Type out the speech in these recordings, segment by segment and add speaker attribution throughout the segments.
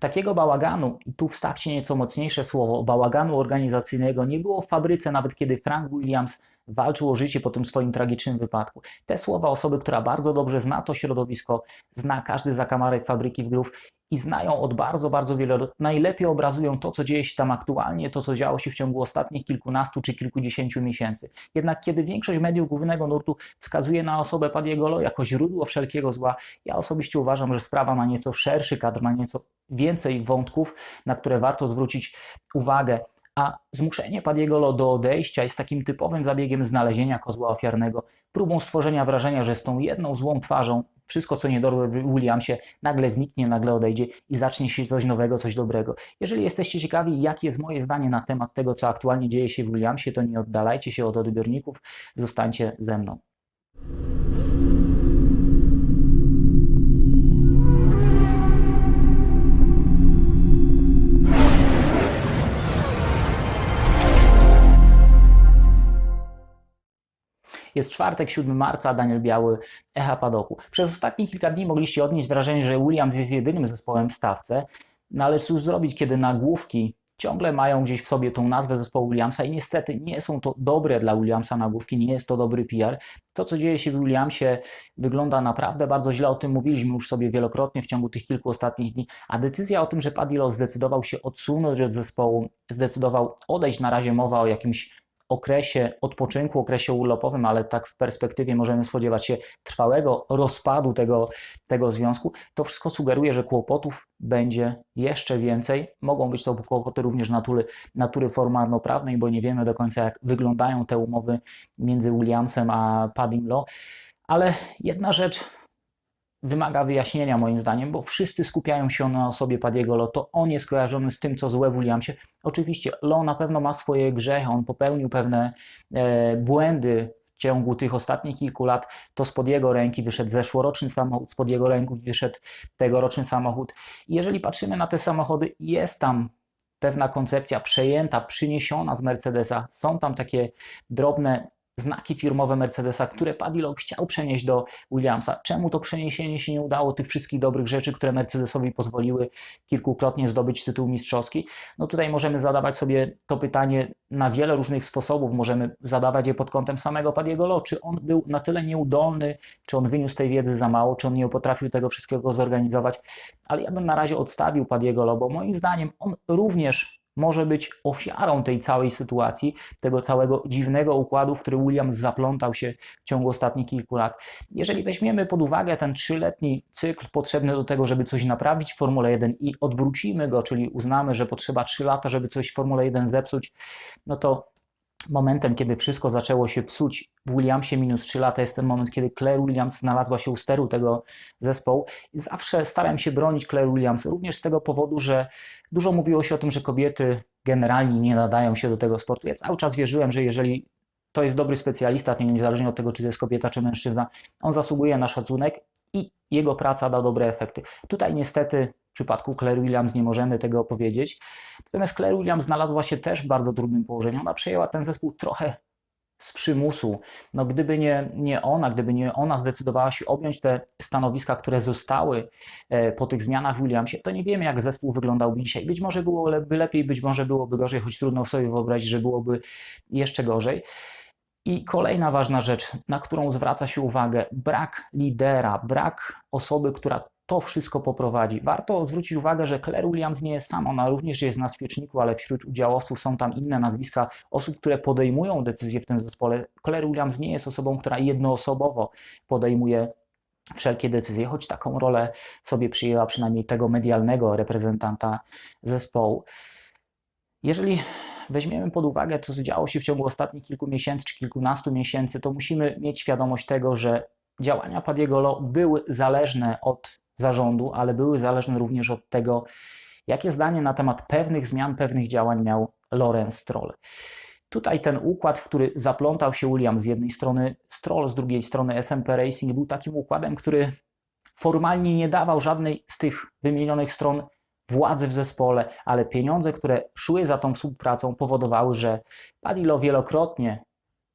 Speaker 1: Takiego bałaganu, i tu wstawcie nieco mocniejsze słowo, bałaganu organizacyjnego nie było w fabryce, nawet kiedy Frank Williams walczył o życie po tym swoim tragicznym wypadku. Te słowa osoby, która bardzo dobrze zna to środowisko, zna każdy zakamarek fabryki wgrów i znają od bardzo, bardzo wiele lat, najlepiej obrazują to, co dzieje się tam aktualnie, to, co działo się w ciągu ostatnich kilkunastu czy kilkudziesięciu miesięcy. Jednak kiedy większość mediów głównego nurtu wskazuje na osobę Padiegolo jako źródło wszelkiego zła, ja osobiście uważam, że sprawa ma nieco szerszy kadr, ma nieco więcej wątków, na które warto zwrócić uwagę. A zmuszenie Padiegolo do odejścia jest takim typowym zabiegiem znalezienia kozła ofiarnego, próbą stworzenia wrażenia, że z tą jedną złą twarzą wszystko, co niedobre w Williamsie, nagle zniknie, nagle odejdzie i zacznie się coś nowego, coś dobrego. Jeżeli jesteście ciekawi, jakie jest moje zdanie na temat tego, co aktualnie dzieje się w Williamsie, to nie oddalajcie się od odbiorników, zostańcie ze mną. Jest czwartek, 7 marca, Daniel Biały, Echa Padoku. Przez ostatnie kilka dni mogliście odnieść wrażenie, że Williams jest jedynym zespołem w stawce, no ale cóż zrobić, kiedy nagłówki ciągle mają gdzieś w sobie tą nazwę zespołu Williamsa i niestety nie są to dobre dla Williamsa nagłówki, nie jest to dobry PR. To, co dzieje się w Williamsie, wygląda naprawdę bardzo źle. O tym mówiliśmy już sobie wielokrotnie w ciągu tych kilku ostatnich dni. A decyzja o tym, że Padilo zdecydował się odsunąć od zespołu, zdecydował odejść, na razie mowa o jakimś okresie odpoczynku, okresie urlopowym, ale tak w perspektywie możemy spodziewać się trwałego rozpadu tego, tego związku, to wszystko sugeruje, że kłopotów będzie jeszcze więcej. Mogą być to kłopoty również natury, natury formalno-prawnej, bo nie wiemy do końca, jak wyglądają te umowy między Williamsem a Padim Law. Ale jedna rzecz wymaga wyjaśnienia moim zdaniem, bo wszyscy skupiają się na osobie Padiego Lo, to on jest kojarzony z tym, co złe w Williamsie. Oczywiście Lo na pewno ma swoje grzechy, on popełnił pewne e, błędy w ciągu tych ostatnich kilku lat, to spod jego ręki wyszedł zeszłoroczny samochód, spod jego ręki wyszedł tegoroczny samochód. I jeżeli patrzymy na te samochody, jest tam pewna koncepcja przejęta, przyniesiona z Mercedesa. Są tam takie drobne znaki firmowe Mercedesa, które Padillo chciał przenieść do Williamsa. Czemu to przeniesienie się nie udało tych wszystkich dobrych rzeczy, które Mercedesowi pozwoliły kilkukrotnie zdobyć tytuł mistrzowski? No tutaj możemy zadawać sobie to pytanie na wiele różnych sposobów. Możemy zadawać je pod kątem samego Padiego Lo. Czy on był na tyle nieudolny, czy on wyniósł tej wiedzy za mało, czy on nie potrafił tego wszystkiego zorganizować? Ale ja bym na razie odstawił Padiego Lo, bo moim zdaniem on również może być ofiarą tej całej sytuacji, tego całego dziwnego układu, w który Williams zaplątał się w ciągu ostatnich kilku lat. Jeżeli weźmiemy pod uwagę ten trzyletni cykl potrzebny do tego, żeby coś naprawić w Formule 1 i odwrócimy go, czyli uznamy, że potrzeba 3 lata, żeby coś w Formule 1 zepsuć, no to momentem, kiedy wszystko zaczęło się psuć w Williamsie minus 3 lata jest ten moment, kiedy Claire Williams znalazła się u steru tego zespołu. I zawsze starałem się bronić Claire Williams, również z tego powodu, że dużo mówiło się o tym, że kobiety generalnie nie nadają się do tego sportu. Ja cały czas wierzyłem, że jeżeli to jest dobry specjalista, niezależnie od tego, czy to jest kobieta, czy mężczyzna, on zasługuje na szacunek i jego praca da dobre efekty. Tutaj niestety w przypadku Claire Williams nie możemy tego powiedzieć. Natomiast Claire Williams znalazła się też w bardzo trudnym położeniu. Ona przejęła ten zespół trochę z przymusu. No, gdyby nie, nie ona, gdyby nie ona zdecydowała się objąć te stanowiska, które zostały e, po tych zmianach w Williamsie, to nie wiemy, jak zespół wyglądałby dzisiaj. Być może byłoby lepiej, być może byłoby gorzej, choć trudno sobie wyobrazić, że byłoby jeszcze gorzej. I kolejna ważna rzecz, na którą zwraca się uwagę, brak lidera, brak osoby, która to wszystko poprowadzi. Warto zwrócić uwagę, że Claire Williams nie jest sama, ona również jest na świeczniku, ale wśród udziałowców są tam inne nazwiska osób, które podejmują decyzje w tym zespole. Claire Williams nie jest osobą, która jednoosobowo podejmuje wszelkie decyzje, choć taką rolę sobie przyjęła przynajmniej tego medialnego reprezentanta zespołu. Jeżeli weźmiemy pod uwagę co działo się w ciągu ostatnich kilku miesięcy czy kilkunastu miesięcy, to musimy mieć świadomość tego, że działania Padiego były zależne od zarządu, ale były zależne również od tego, jakie zdanie na temat pewnych zmian, pewnych działań miał Lorenz Stroll. Tutaj ten układ, w który zaplątał się William z jednej strony, Stroll z drugiej strony SMP Racing był takim układem, który formalnie nie dawał żadnej z tych wymienionych stron władzy w zespole, ale pieniądze, które szły za tą współpracą powodowały, że Padilo wielokrotnie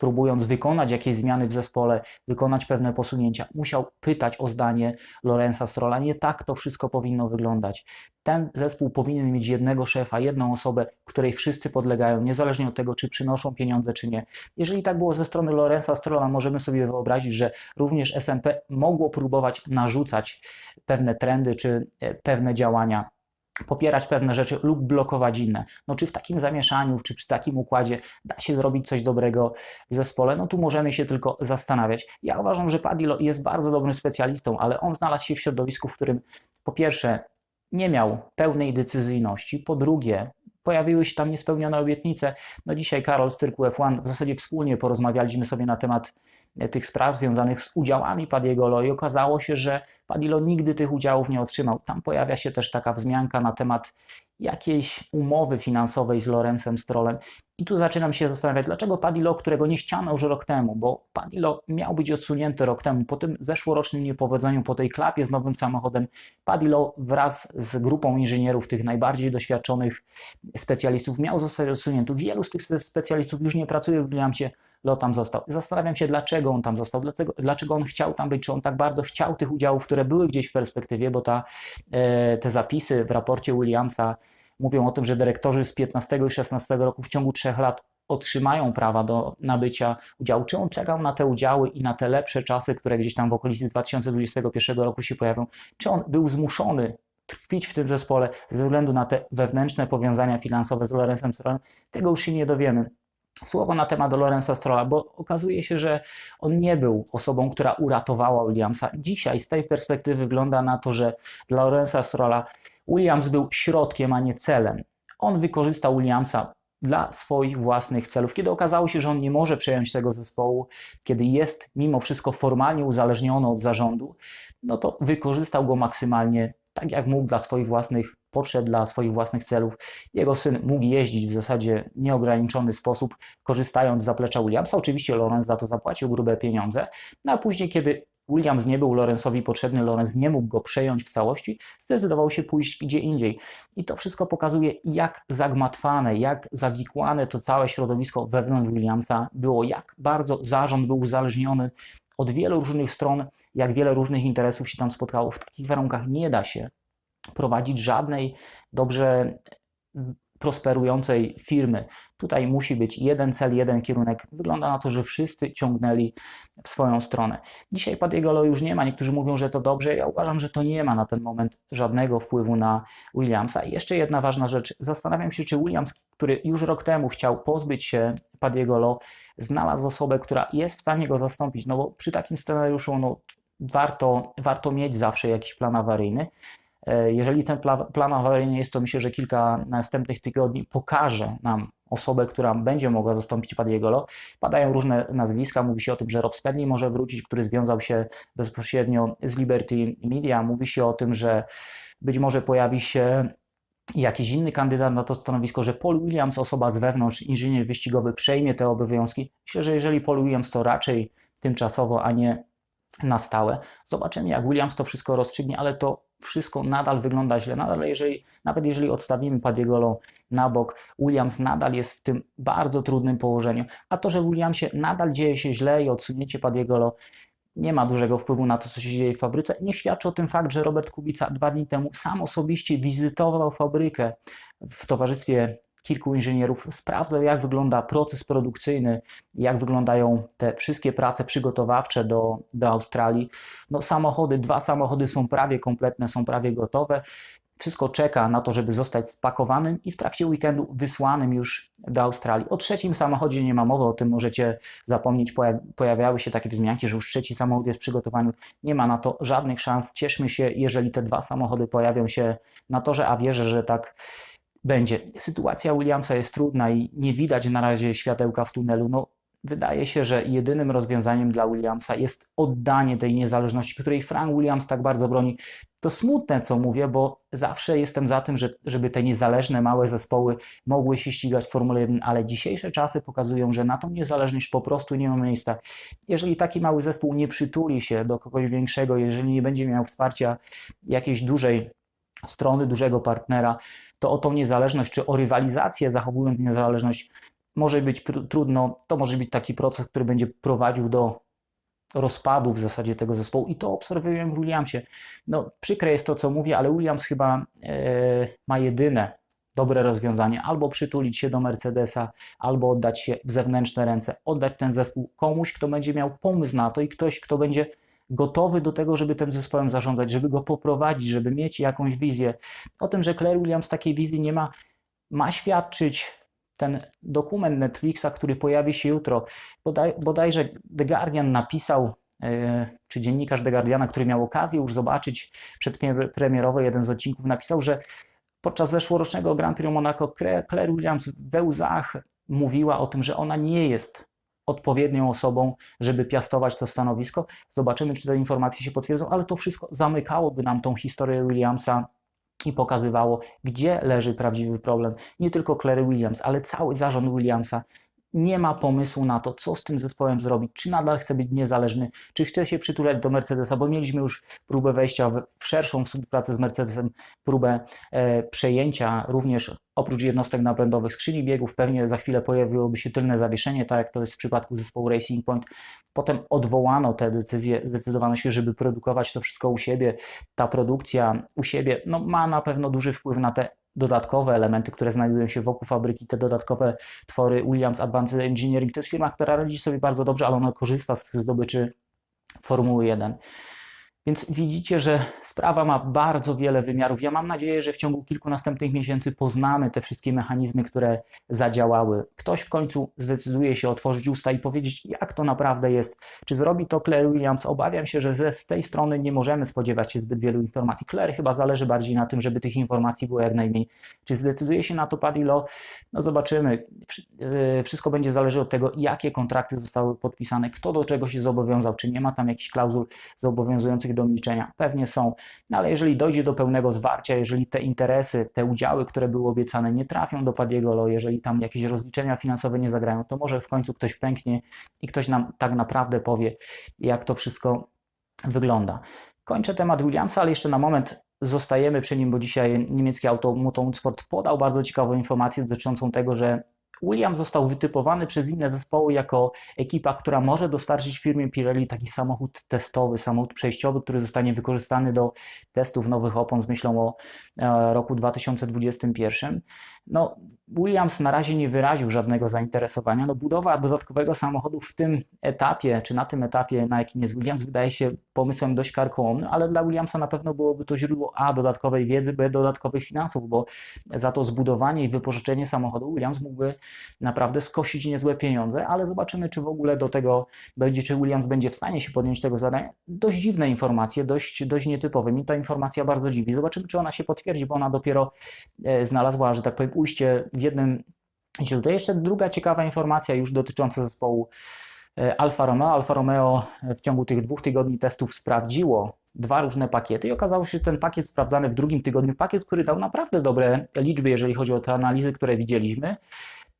Speaker 1: próbując wykonać jakieś zmiany w zespole, wykonać pewne posunięcia, musiał pytać o zdanie Lorenza Strolla. Nie tak to wszystko powinno wyglądać. Ten zespół powinien mieć jednego szefa, jedną osobę, której wszyscy podlegają, niezależnie od tego, czy przynoszą pieniądze, czy nie. Jeżeli tak było ze strony Lorenza Strolla, możemy sobie wyobrazić, że również SMP mogło próbować narzucać pewne trendy, czy e, pewne działania popierać pewne rzeczy lub blokować inne. No czy w takim zamieszaniu, czy przy takim układzie da się zrobić coś dobrego w zespole? No tu możemy się tylko zastanawiać. Ja uważam, że Padilo jest bardzo dobrym specjalistą, ale on znalazł się w środowisku, w którym po pierwsze nie miał pełnej decyzyjności, po drugie pojawiły się tam niespełnione obietnice. No dzisiaj Karol z Cyrku F1 w zasadzie wspólnie porozmawialiśmy sobie na temat tych spraw związanych z udziałami Padiego i okazało się, że Padilo nigdy tych udziałów nie otrzymał. Tam pojawia się też taka wzmianka na temat jakiejś umowy finansowej z Lorencem Strollem. I tu zaczynam się zastanawiać, dlaczego Padilo, którego nie chciano już rok temu, bo Padilo miał być odsunięty rok temu, po tym zeszłorocznym niepowodzeniu, po tej klapie z nowym samochodem, Padilo wraz z grupą inżynierów, tych najbardziej doświadczonych specjalistów, miał zostać odsunięty. Wielu z tych specjalistów już nie pracuje w Williamsie, Lo tam został. Zastanawiam się, dlaczego on tam został, dlaczego, dlaczego on chciał tam być, czy on tak bardzo chciał tych udziałów, które były gdzieś w perspektywie, bo ta, e, te zapisy w raporcie Williamsa mówią o tym, że dyrektorzy z 15 i 16 roku w ciągu trzech lat otrzymają prawa do nabycia udziału. Czy on czekał na te udziały i na te lepsze czasy, które gdzieś tam w okolicy 2021 roku się pojawią? Czy on był zmuszony tkwić w tym zespole ze względu na te wewnętrzne powiązania finansowe z Lorenzem Strollem? Tego już się nie dowiemy słowo na temat Lorenza Strolla, bo okazuje się, że on nie był osobą, która uratowała Williamsa. Dzisiaj z tej perspektywy wygląda na to, że dla Lorenza Strolla Williams był środkiem, a nie celem. On wykorzystał Williamsa dla swoich własnych celów. Kiedy okazało się, że on nie może przejąć tego zespołu, kiedy jest mimo wszystko formalnie uzależniony od zarządu, no to wykorzystał go maksymalnie tak jak mógł dla swoich własnych potrzeb, dla swoich własnych celów. Jego syn mógł jeździć w zasadzie nieograniczony sposób, korzystając z zaplecza Williamsa. Oczywiście Lorenz za to zapłacił grube pieniądze, no a później, kiedy Williams nie był Lorenzowi potrzebny, Lorenz nie mógł go przejąć w całości, zdecydował się pójść gdzie indziej. I to wszystko pokazuje, jak zagmatwane, jak zawikłane to całe środowisko wewnątrz Williamsa było, jak bardzo zarząd był uzależniony od wielu różnych stron, jak wiele różnych interesów się tam spotkało. W takich warunkach nie da się prowadzić żadnej dobrze prosperującej firmy. Tutaj musi być jeden cel, jeden kierunek. Wygląda na to, że wszyscy ciągnęli w swoją stronę. Dzisiaj Padiegolo już nie ma. Niektórzy mówią, że to dobrze. Ja uważam, że to nie ma na ten moment żadnego wpływu na Williamsa. I jeszcze jedna ważna rzecz. Zastanawiam się, czy Williams, który już rok temu chciał pozbyć się Padiegolo, znalazł osobę, która jest w stanie go zastąpić. No bo przy takim scenariuszu no, warto, warto mieć zawsze jakiś plan awaryjny. E, jeżeli ten plan awaryjny jest, to myślę, że kilka następnych tygodni pokaże nam osobę, która będzie mogła zastąpić Padiegolo. Padają różne nazwiska, mówi się o tym, że Rob Spedley może wrócić, który związał się bezpośrednio z Liberty Media. Mówi się o tym, że być może pojawi się jakiś inny kandydat na to stanowisko, że Paul Williams, osoba z wewnątrz, inżynier wyścigowy, przejmie te obowiązki. Myślę, że jeżeli Paul Williams to raczej tymczasowo, a nie na stałe. Zobaczymy, jak Williams to wszystko rozstrzygnie, ale to wszystko nadal wygląda źle. Nadal jeżeli, nawet jeżeli odstawimy Padiegolo na bok, Williams nadal jest w tym bardzo trudnym położeniu. A to, że Williamsie nadal dzieje się źle i odsunięcie Padiegolo nie ma dużego wpływu na to, co się dzieje w fabryce. Niech świadczy o tym fakt, że Robert Kubica dwa dni temu sam osobiście wizytował fabrykę w towarzystwie kilku inżynierów sprawdzał, jak wygląda proces produkcyjny, jak wyglądają te wszystkie prace przygotowawcze do, do Australii. No, samochody, dwa samochody są prawie kompletne, są prawie gotowe. Wszystko czeka na to, żeby zostać spakowanym i w trakcie weekendu wysłanym już do Australii. O trzecim samochodzie nie ma mowy, o tym możecie zapomnieć. Pojawiały się takie wzmianki, że już trzeci samochód jest w przygotowaniu. Nie ma na to żadnych szans. Cieszmy się, jeżeli te dwa samochody pojawią się na torze, a wierzę, że tak będzie. Sytuacja Williamsa jest trudna i nie widać na razie światełka w tunelu. No, wydaje się, że jedynym rozwiązaniem dla Williamsa jest oddanie tej niezależności, której Frank Williams tak bardzo broni. To smutne, co mówię, bo zawsze jestem za tym, że, żeby te niezależne, małe zespoły mogły się ścigać w Formule 1, ale dzisiejsze czasy pokazują, że na tą niezależność po prostu nie ma miejsca. Jeżeli taki mały zespół nie przytuli się do kogoś większego, jeżeli nie będzie miał wsparcia jakiejś dużej strony, dużego partnera, to o tą niezależność, czy o rywalizację, zachowując niezależność, może być trudno, to może być taki proces, który będzie prowadził do rozpadu w zasadzie tego zespołu. I to obserwujemy w Williamsie. No, przykre jest to, co mówię, ale Williams chyba e, ma jedyne dobre rozwiązanie, albo przytulić się do Mercedesa, albo oddać się w zewnętrzne ręce, oddać ten zespół komuś, kto będzie miał pomysł na to i ktoś, kto będzie gotowy do tego, żeby tym zespołem zarządzać, żeby go poprowadzić, żeby mieć jakąś wizję. O tym, że Claire Williams takiej wizji nie ma, ma świadczyć ten dokument Netflixa, który pojawi się jutro. Bodaj, bodajże The Guardian napisał, yy, czy dziennikarz The Guardiana, który miał okazję już zobaczyć przedpremierowo jeden z odcinków, napisał, że podczas zeszłorocznego Grand Prix Monaco Claire Williams we łzach mówiła o tym, że ona nie jest odpowiednią osobą, żeby piastować to stanowisko. Zobaczymy, czy te informacje się potwierdzą, ale to wszystko zamykałoby nam tą historię Williamsa i pokazywało, gdzie leży prawdziwy problem. Nie tylko Clary Williams, ale cały zarząd Williamsa nie ma pomysłu na to, co z tym zespołem zrobić, czy nadal chce być niezależny, czy chce się przytulać do Mercedesa, bo mieliśmy już próbę wejścia w, szerszą współpracę z Mercedesem, próbę e, przejęcia również oprócz jednostek napędowych skrzyni biegów, pewnie za chwilę pojawiłoby się tylne zawieszenie, tak jak to jest w przypadku zespołu Racing Point. Potem odwołano te decyzje, zdecydowano się, żeby produkować to wszystko u siebie. Ta produkcja u siebie no, ma na pewno duży wpływ na te dodatkowe elementy, które znajdują się wokół fabryki, te dodatkowe twory Williams Advanced Engineering. To jest firma, która radzi sobie bardzo dobrze, ale ona korzysta z zdobyczy Formuły 1. Więc widzicie, że sprawa ma bardzo wiele wymiarów. Ja mam nadzieję, że w ciągu kilku następnych miesięcy poznamy te wszystkie mechanizmy, które zadziałały. Ktoś w końcu zdecyduje się otworzyć usta i powiedzieć, jak to naprawdę jest. Czy zrobi to Claire Williams? Obawiam się, że z tej strony nie możemy spodziewać się zbyt wielu informacji. Claire chyba zależy bardziej na tym, żeby tych informacji było jak najmniej. Czy zdecyduje się na to Paddy Law? No zobaczymy. E, wszystko będzie zależeć od tego, jakie kontrakty zostały podpisane, kto do czego się zobowiązał, czy nie ma tam jakichś klauzul zobowiązujących do milczenia? Pewnie są, no ale jeżeli dojdzie do pełnego zwarcia, jeżeli te interesy, te udziały, które były obiecane, nie trafią do Padiego jeżeli tam jakieś rozliczenia finansowe nie zagrają, to może w końcu ktoś pęknie i ktoś nam tak naprawdę powie, jak to wszystko wygląda. Kończę temat Williamsa, ale jeszcze na moment zostajemy przy nim, bo dzisiaj niemiecki Automotorsport podał bardzo ciekawą informację dotyczącą tego, że Williams został wytypowany przez inne zespoły jako ekipa, która może dostarczyć firmie Pirelli taki samochód testowy, samochód przejściowy, który zostanie wykorzystany do testów nowych opon z myślą o e, roku 2021. No, Williams na razie nie wyraził żadnego zainteresowania. No, budowa dodatkowego samochodu w tym etapie, czy na tym etapie, na jakim jest Williams, wydaje się pomysłem dość karkołomnym, ale dla Williamsa na pewno byłoby to źródło A dodatkowej wiedzy, B dodatkowych finansów, bo za to zbudowanie i wypożyczenie samochodu Williams mógłby naprawdę skosić niezłe pieniądze, ale zobaczymy, czy w ogóle do tego dojdzie, czy Williams będzie w stanie się podjąć tego zadania. Dość dziwne informacje, dość, dość nietypowe. Mi ta informacja bardzo dziwi. Zobaczymy, czy ona się potwierdzi, bo ona dopiero e, znalazła, że tak powiem, ujście w jednym źródle. Jeszcze druga ciekawa informacja już dotycząca zespołu e, Alfa Romeo. Alfa Romeo w ciągu tych dwóch tygodni testów sprawdziło dwa różne pakiety i okazało się, że ten pakiet sprawdzany w drugim tygodniu, pakiet, który dał naprawdę dobre liczby, jeżeli chodzi o te analizy, które widzieliśmy,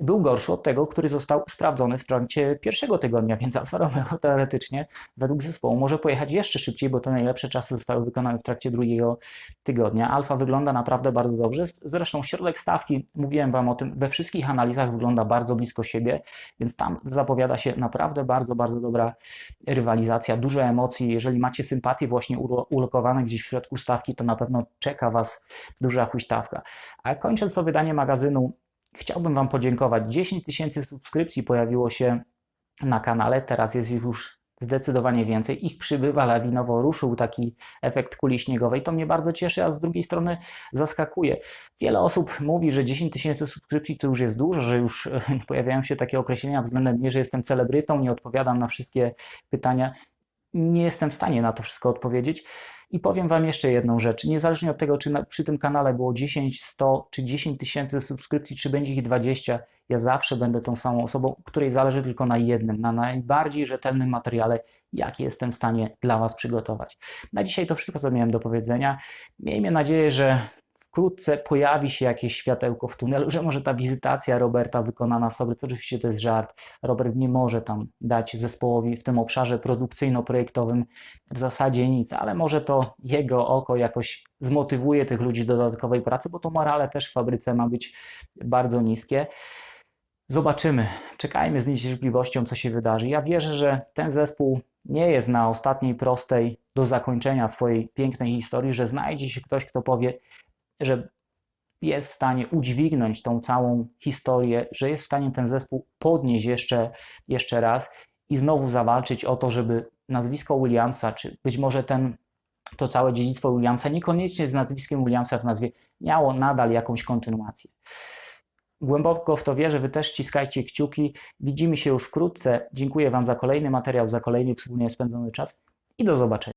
Speaker 1: był gorszy od tego, który został sprawdzony w trakcie pierwszego tygodnia, więc Alfa Romeo teoretycznie według zespołu może pojechać jeszcze szybciej, bo te najlepsze czasy zostały wykonane w trakcie drugiego tygodnia. Alfa wygląda naprawdę bardzo dobrze. Zresztą środek stawki, mówiłem Wam o tym, we wszystkich analizach wygląda bardzo blisko siebie, więc tam zapowiada się naprawdę bardzo, bardzo dobra rywalizacja, dużo emocji. Jeżeli macie sympatię właśnie ulokowane gdzieś w środku stawki, to na pewno czeka Was duża huśtawka. A kończąc to wydanie magazynu, Chciałbym Wam podziękować. 10 tysięcy subskrypcji pojawiło się na kanale, teraz jest ich już zdecydowanie więcej. Ich przybywa lawinowo, ruszył taki efekt kuli śniegowej. To mnie bardzo cieszy, a z drugiej strony zaskakuje. Wiele osób mówi, że 10 tysięcy subskrypcji to już jest dużo, że już pojawiają się takie określenia względem mnie, że jestem celebrytą, nie odpowiadam na wszystkie pytania. Nie jestem w stanie na to wszystko odpowiedzieć. I powiem Wam jeszcze jedną rzecz. Niezależnie od tego, czy na, przy tym kanale było 10, 100 czy 10 tysięcy subskrypcji, czy będzie ich 20, ja zawsze będę tą samą osobą, której zależy tylko na jednym, na najbardziej rzetelnym materiale, jaki jestem w stanie dla Was przygotować. Na dzisiaj to wszystko, co miałem do powiedzenia. Miejmy nadzieję, że wkrótce pojawi się jakieś światełko w tunelu, że może ta wizytacja Roberta wykonana w fabryce, oczywiście to jest żart, Robert nie może tam dać zespołowi w tym obszarze produkcyjno-projektowym w zasadzie nic, ale może to jego oko jakoś zmotywuje tych ludzi do dodatkowej pracy, bo to morale też w fabryce ma być bardzo niskie. Zobaczymy. Czekajmy z niecierpliwością, co się wydarzy. Ja wierzę, że ten zespół nie jest na ostatniej prostej do zakończenia swojej pięknej historii, że znajdzie się ktoś, kto powie, że jest w stanie udźwignąć tą całą historię, że jest w stanie ten zespół podnieść jeszcze, jeszcze raz i znowu zawalczyć o to, żeby nazwisko Williamsa, czy być może ten, to całe dziedzictwo Williamsa, niekoniecznie z nazwiskiem Williamsa w nazwie, miało nadal jakąś kontynuację. Głęboko w to wierzę, Wy też ściskajcie kciuki. Widzimy się już wkrótce. Dziękuję Wam za kolejny materiał, za kolejny wspólnie spędzony czas i do zobaczenia.